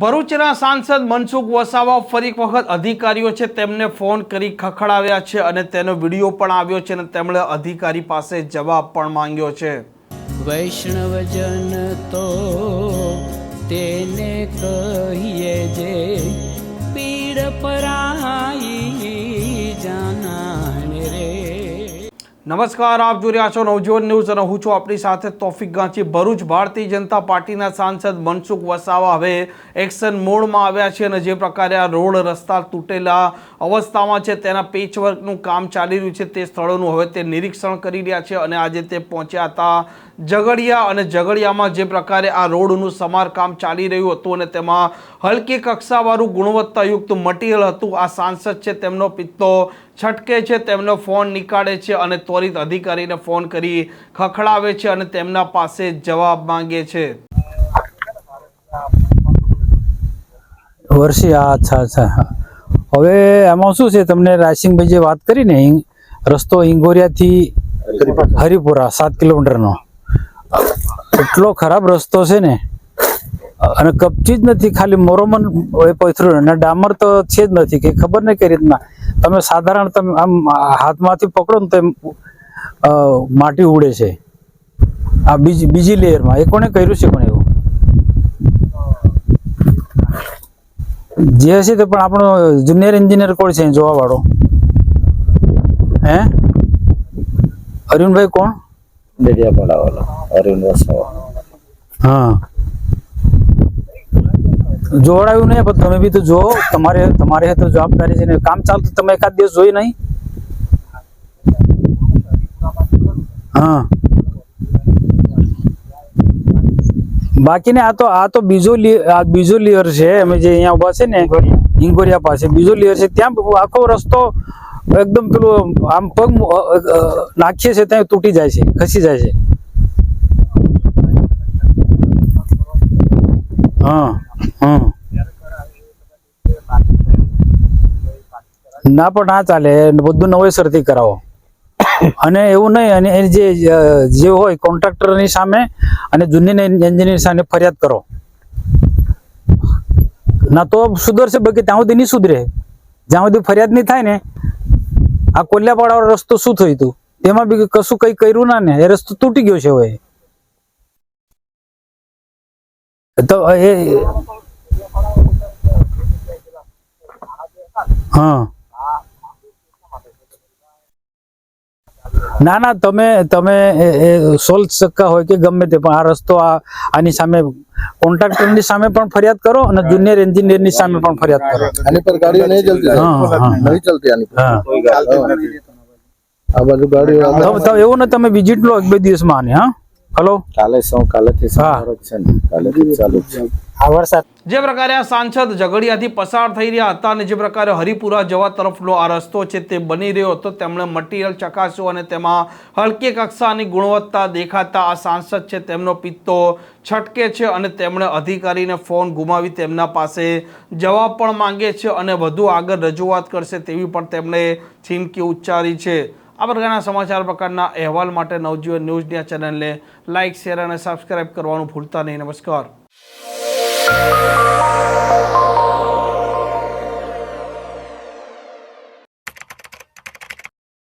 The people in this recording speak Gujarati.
ભરૂચના સાંસદ મનસુખ વસાવા ફરી એક વખત અધિકારીઓ છે, તેમને ફોન કરી ખખડાવ્યા છે અને તેનો વીડિયો પણ આવ્યો છે અને તેમણે અધિકારી પાસે જવાબ પણ માંગ્યો છે. વૈષ્ણવજન તો તેને કહીએ જે પીડ પરાઈ નમસ્કાર, આપ જોઈ રહ્યા છો નવજીવન ન્યૂઝ અને હું છું આપણી સાથે તોફિક ગાંચી. ભરૂચ ભારતીય જનતા પાર્ટીના સાંસદ મનસુખ વસાવા હવે એક્શન મોડમાં આવ્યા છે અને જે પ્રકારે આ રોડ રસ્તા તૂટેલા અવસ્થામાં છે, તેના પેચવર્કનું કામ ચાલી રહ્યું છે, તે સ્થળોનું હવે તે નિરીક્ષણ કરી રહ્યા છે અને આજે તે પહોંચ્યા હતા ઝઘડિયા અને ઝઘડિયામાં જે પ્રકારે આ રોડનું સમારકામ ચાલી રહ્યું હતું અને તેમાં હલકી કક્ષાવાળું ગુણવત્તાયુક્ત મટીરિયલ હતું. આ સાંસદ છે, તેમનો પિત્તો છટકે છે તેમનો ફોન નીકાળે છે અને ત્વરિત અધિકારીને ફોન કરી ખખડાવે છે અને તેમના પાસે જવાબ માંગે છે. વર્ષી હા અચ્છા અચ્છા હવે એમાં શું છે તમને રાયસિંગભાઈ જે વાત કરી ને રસ્તો ઇંગોરિયાથી હરિપુરા. સાત કિલોમીટરનો. એટલો ખરાબ રસ્તો છે ને અને કપચી જ નથી ખાલી મોરોમન એ પથરું અને ડામર તો છે જ નથી કે ખબર નહીં કઈ રીતના. તમે સાધારણ તમે આમ હાથમાંથી પકડો ને તો એમ, માટી ઉડે છે. આ બીજી બીજી લેયરમાં. એ કોણે કર્યું છે કોણે એવું? જે હશે તે પણ આપણો જુનિયર એન્જિનિયર કોણ છે? જોવા વાળો હે? અરુણભાઈ કોણ? ડેડિયાપાડા વાળો અરુણ વસાવા. હા. જોવડાવ્યું નહીં, પણ તમે બી તો જો, તમારે તમારે તો જવાબદારી છે ને, કામ ચાલતું તમે એકાદ દિવસ જોઈ નહીં? હા. બાકી ને આ તો આ તો બીજો આ બીજો લેયર છે, અમે જે અહીંયા ઊભા છે ને ઇંગોરિયા પાસે, બીજો લેયર છે, ત્યાં આખો રસ્તો એકદમ પેલું આમ પગ નાખીએ છે ત્યાં તૂટી જાય છે, ખસી જાય છે. હા. ના, પણ ના ચાલે. બધું નવેસરથી કરાવો. અને એવું નહીં, અને એ જે જે હોય, કોન્ટ્રાક્ટરની સામે અને જૂની એન્જિનિયર સામે ફરિયાદ કરો. ના તો સુધરશે, બાકી ત્યાં સુધી નહીં સુધરે. જ્યાં સુધી ફરિયાદ નહીં થાય ને, આ કોલ્યાપાડા રસ્તો શું થયું હતું તેમાં બી કશું કઈ કર્યું ના ને, એ રસ્તો તૂટી ગયો છે હવે. તો, એ, હા. ના ના તમે તમે સોલ સક્કા હોય કે ગમે તે પણ આ રસ્તો આ આની સામે કોન્ટ્રાક્ટરની સામે પણ ફરિયાદ કરો અને જુનિયર એન્જિનિયરની સામે પણ ફરિયાદ કરો. આની પર ગાડીઓ નહીં ચલતી. નહીં ચલતી આની પર. આ બાજુ ગાડીઓ એવું ને તમે વિઝિટ લો એક બે દિવસમાં આની હા. હલો? કાલે શું? કાલેથી સારો છે ને? કાલેથી ચાલુ છે. આ વરસાદ. જે પ્રકારે આ સાંસદ ઝઘડિયાથી પસાર થઈ રહ્યા હતા અને જે પ્રકારે હરિપુરા જવા તરફનો આ રસ્તો છે તે બની રહ્યો હતો તેમણે મટીરિયલ ચકાસ્યું અને તેમાં હલકી કક્ષાની ગુણવત્તા દેખાતા આ સાંસદ છે તેમનો પિત્તો છટકે છે અને તેમણે અધિકારીને ફોન ગુમાવી તેમના પાસે જવાબ પણ માંગે છે અને વધુ આગળ રજૂઆત કરશે તેવી પણ તેમણે ચીમકી ઉચ્ચારી છે. આ પ્રકારના સમાચાર પ્રકારના અહેવાલ માટે નવજીવન ન્યૂઝની આ ચેનલને લાઇક, શેર અને સબસ્ક્રાઇબ કરવાનું ભૂલતા નહીં. નમસ્કાર.